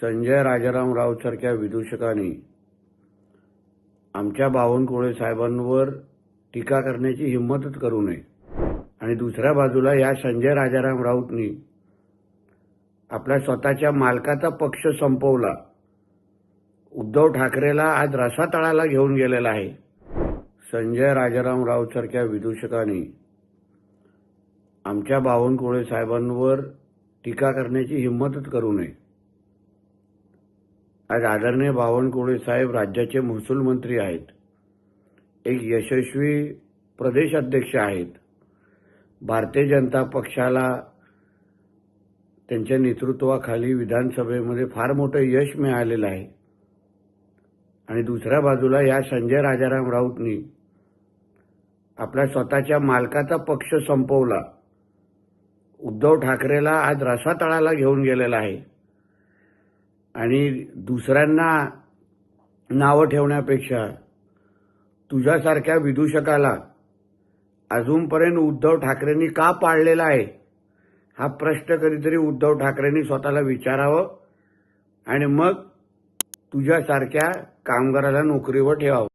संजय राजाराम राव सारख्या विदूषकांनी आमच्या बावनकुळे साहेबांवर टीका करण्याची हिंमतच करू नये. आणि दुसऱ्या बाजूला या संजय राजाराम राऊतनी आपल्या स्वतःच्या मालकाचा पक्ष संपवला. उद्धव ठाकरेला आज रसातळाला घेऊन गेलेला आहे. संजय राजाराम राऊत सारख्या विदूषकांनी आमच्या बावनकुळे साहेबांवर टीका करण्याची हिंमतच करू नये. आज आदरणीय बावनकुळे साहेब राज्याचे महसूल मंत्री आहेत. एक यशस्वी प्रदेश अध्यक्ष आहेत. भारतीय जनता पक्षाला त्यांच्या नेतृत्वाखाली विधानसभेमध्ये फार मोठं यश मिळालेलं आहे. आणि दुसऱ्या बाजूला या संजय राजाराम राऊतनी आपल्या स्वतःच्या मालकाचा पक्ष संपवला. उद्धव ठाकरेला आज रसातळाला घेऊन गेलेला आहे. आणि दुसऱ्यांना नावं ठेवण्यापेक्षा तुझ्यासारख्या विदूषकाला अजूनपर्यंत उद्धव ठाकरेंनी का पाळलेला आहे? हा प्रश्न कधीतरी उद्धव ठाकरेंनी स्वतःला विचारावं आणि मग तुझ्यासारख्या कामगाराला नोकरीवर ठेवावं.